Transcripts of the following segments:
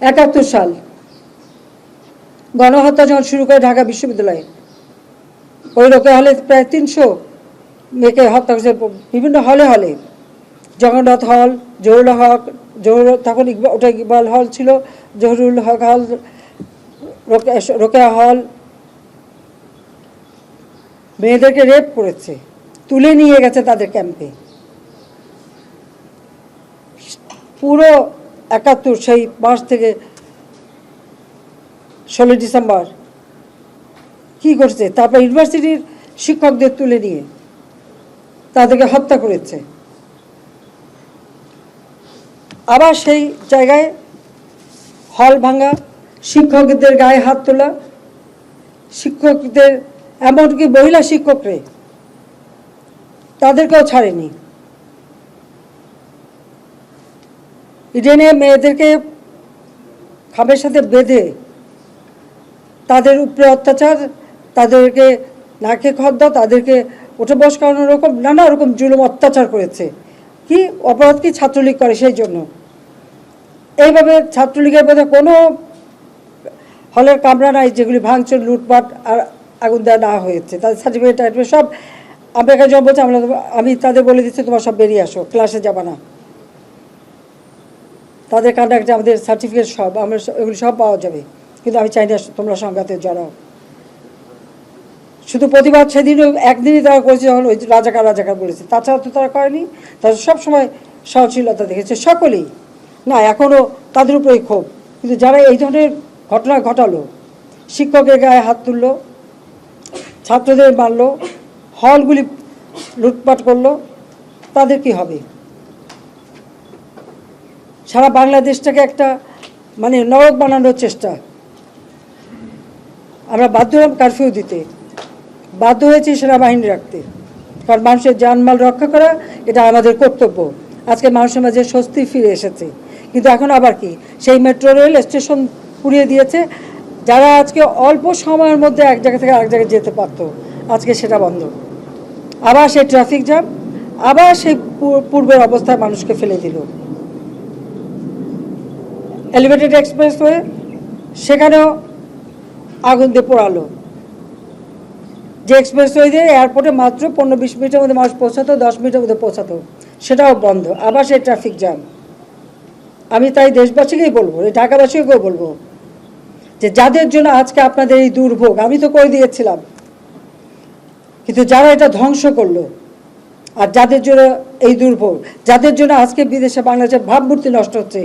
একাত্তর সাল। গণহত্যা যখন শুরু করে ঢাকা বিশ্ববিদ্যালয়ে, ওই লোকে হলে প্রায় তিনশো মেয়েকে হত্যা করেছে। বিভিন্ন হলে হলে। জগন্নাথ হল, জহুরুল হক জহুর তখন ইকবাল, ওটা ইকবাল হল ছিল, জহুরুল হক হল রোকেয়া হল। মেয়েদেরকে রেপ করেছে। তুলে নিয়ে গেছে তাদের ক্যাম্পে পুরো একাত্তর, সেই মাস থেকে ষোলো ডিসেম্বর। কি করছে? তারপর ইউনিভার্সিটির শিক্ষকদের তুলে নিয়ে তাদেরকে হত্যা করেছে। আবার সেই জায়গায় হল ভাঙা, শিক্ষকদের গায়ে হাত তোলা, শিক্ষকদের, এমনকি মহিলা শিক্ষকরে তাদেরকেও ছাড়েনি। ইডেনে মেয়েদেরকে খামের সাথে বেঁধে তাদের উপরে অত্যাচার, তাদেরকে নাকে খদ্দা তাদেরকে উঠে বস করানোর রকম নানা রকম জুলুম অত্যাচার করেছে। কি অপরাধ কি ছাত্রলীগ করে সেই জন্য? এইভাবে ছাত্রলীগের মধ্যে কোনো হলের কামরা নাই, যেগুলি ভাঙচুর, লুটপাট আর আগুন দেওয়া না হয়েছে। তাদের সার্টিফিকেট সব এখানে যখন বলছি আমরা আমি তাদের বলে দিচ্ছি, তোমার সব বেরিয়ে আসো ক্লাসে যাবা না। তাদের কন্ডাক্টে আমাদের সার্টিফিকেট সব, আমরা এগুলি সব পাওয়া যাবে। কিন্তু আমি চাই না তোমরা সংঘাতে জড়াও। শুধু প্রতিবাদ সেদিনও একদিনই তারা করেছে যখন ওই রাজাকার রাজাকার বলেছে। তাছাড়া তো তারা করেনি। তারা সবসময় সহনশীলতা দেখেছে, সকলেই। না, এখনও তাদের উপরেই ক্ষোভ। কিন্তু যারা এই ধরনের ঘটনা ঘটালো, শিক্ষকের গায়ে হাত তুললো, ছাত্রদের মারলো, হলগুলি লুটপাট করল, তাদের কি হবে? সারা বাংলাদেশটাকে একটা মানে নরক বানানোর চেষ্টা। আমরা বাধ্য হলাম কারফিউ দিতে। বাধ্য হয়েছি সেনাবাহিনী রাখতে। কারণ মানুষের জানমাল রক্ষা করা, এটা আমাদের কর্তব্য। আজকে মানুষের মাঝে স্বস্তি ফিরে এসেছে। কিন্তু এখন আবার কি? সেই মেট্রো রেল স্টেশন পুড়িয়ে দিয়েছে। যারা আজকে অল্প সময়ের মধ্যে এক জায়গা থেকে আরেক জায়গায় যেতে পারতো, আজকে সেটা বন্ধ। আবার সেই ট্রাফিক জ্যাম আবার সেই পূর্বের অবস্থায় মানুষকে ফেলে দিল। এলিভেটেড এক্সপ্রেসওয়ে সেখানেও আগুন দিয়ে পোড়ালো। যে এক্সপ্রেসওয়ে দিয়ে এয়ারপোর্টে মাত্র পনেরো বিশ মিনিটের মধ্যে মানুষ পৌঁছাতো, দশ মিনিটের মধ্যে পৌঁছাতো, সেটাও বন্ধ। আবার সেই ট্রাফিক জ্যাম আমি তাই দেশবাসীকেই বলব, এই ঢাকাবাসীকেও বলব, যে যাদের জন্য আজকে আপনাদের এই দুর্ভোগ, আমি তো করে দিয়েছিলাম, কিন্তু যারা এটা ধ্বংস করল আর যাদের জন্য এই দুর্ভোগ, যাদের জন্য আজকে বিদেশে বাংলাদেশের ভাবমূর্তি নষ্ট হচ্ছে,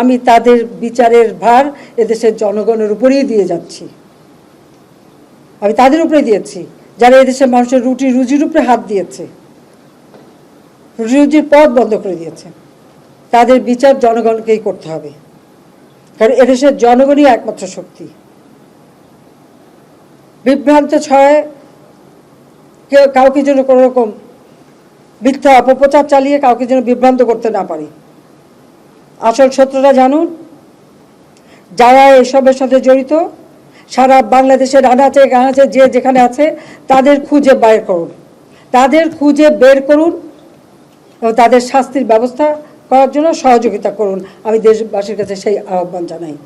আমি তাদের বিচারের ভার এদেশের জনগণের উপরেই দিয়ে যাচ্ছি। আমি তাদের উপরে দিয়েছি, যারা এদেশের মানুষের রুটি রুজির উপরে হাত দিয়েছে রুটি রুজির পথ বন্ধ করে দিয়েছে। তাদের বিচার জনগণকেই করতে হবে, কারণ এদেশের জনগণই একমাত্র শক্তি। বিভ্রান্ত ছয়, কেউ কাউকে যেন কোনো রকম মিথ্যা অপপ্রচার চালিয়ে কাউকে যেন বিভ্রান্ত করতে না পারি। আসল সত্যটা জানুন, যারা এসবের সাথে জড়িত, সারা বাংলাদেশের আনাচে গানাচে যে যেখানে আছে, তাদের খুঁজে বের করুন। তাদের খুঁজে বের করুন এবং তাদের শাস্তির ব্যবস্থা করার জন্য সহযোগিতা করুন। আমি দেশবাসীর কাছে সেই আহ্বান জানাই।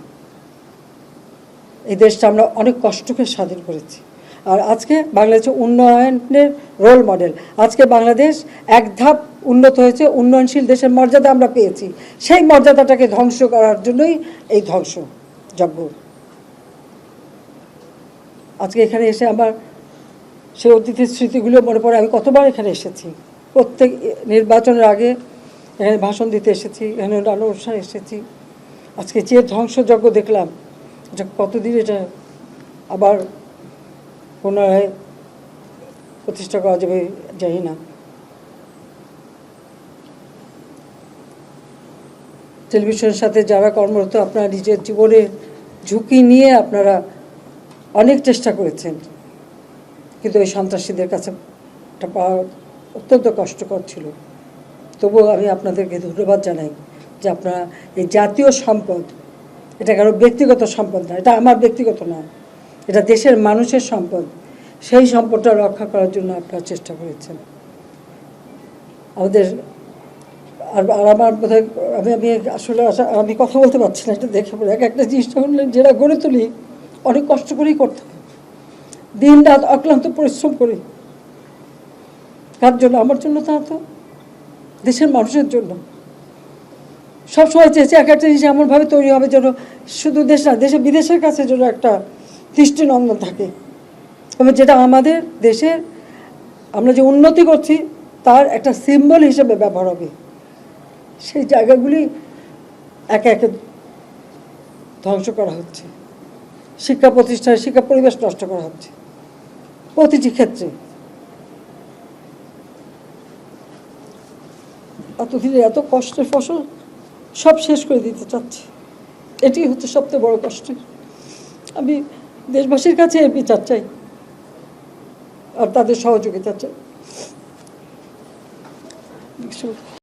এই দেশটা আমরা অনেক কষ্টকে স্বাধীন করেছি। আর আজকে বাংলাদেশের উন্নয়নের রোল মডেল আজকে বাংলাদেশ এক ধাপ উন্নত হয়েছে, উন্নয়নশীল দেশের মর্যাদা আমরা পেয়েছি। সেই মর্যাদাটাকে ধ্বংস করার জন্যই এই ধ্বংস যজ্ঞ। আজকে এখানে এসে আমার সেই অতিথির স্মৃতিগুলো মনে পড়ে, আমি কতবার এখানে এসেছি। প্রত্যেক নির্বাচনের আগে এখানে ভাষণ দিতে এসেছি, এখানে নানা অনুষ্ঠানে এসেছি। আজকে যে ধ্বংসযজ্ঞ দেখলাম কতদিন এটা আবার পুনরায় প্রতিষ্ঠা করা যাবে জানি না টেলিভিশনের সাথে যারা কর্মরত আপনারা নিজের জীবনের ঝুঁকি নিয়ে আপনারা অনেক চেষ্টা করেছেন কিন্তু ওই সন্ত্রাসীদের কাছে পাওয়া অত্যন্ত কষ্টকর ছিল। তবুও আমি আপনাদেরকে ধন্যবাদ জানাই যে আপনারা এই জাতীয় সম্পদ এটা কারও ব্যক্তিগত সম্পদ না, এটা আমার ব্যক্তিগত না এটা দেশের মানুষের সম্পদ। সেই সম্পদটা রক্ষা করার জন্য আপনারা চেষ্টা করেছেন। আমাদের আর আর আমার বোধহয়, আমি আমি আসলে আমি কথা বলতে পারছি না, এটা দেখে এক একটা জিনিসটা যখন যেটা গড়ে তুলি, অনেক কষ্ট করেই করতে হয়। দিন রাত অক্লান্ত পরিশ্রম করি। কার জন্য? আমার জন্য তা তো দেশের মানুষের জন্য। সবসময় চেয়েছি এক একটা জিনিস এমনভাবে তৈরি হবে যেন শুধু দেশ না, দেশে বিদেশের কাছে যেন একটা দৃষ্টিনন্দন থাকে। এবং যেটা আমাদের দেশের, আমরা যে উন্নতি করছি, তার একটা সিম্বল হিসেবে ব্যবহার হবে। সেই জায়গাগুলি একে একে ধ্বংস করা হচ্ছে। শিক্ষা প্রতিষ্ঠানে, শিক্ষা পরিবেশ নষ্ট করা হচ্ছে। প্রতিটি ক্ষেত্রে। এতদিনে এত কষ্টের ফসল সব শেষ করে দিতে চাচ্ছে। এটি হচ্ছে সবচেয়ে বড় কষ্ট আমি দেশবাসীর কাছে এর বিচার চাই আর তাদের সহযোগিতা চাই।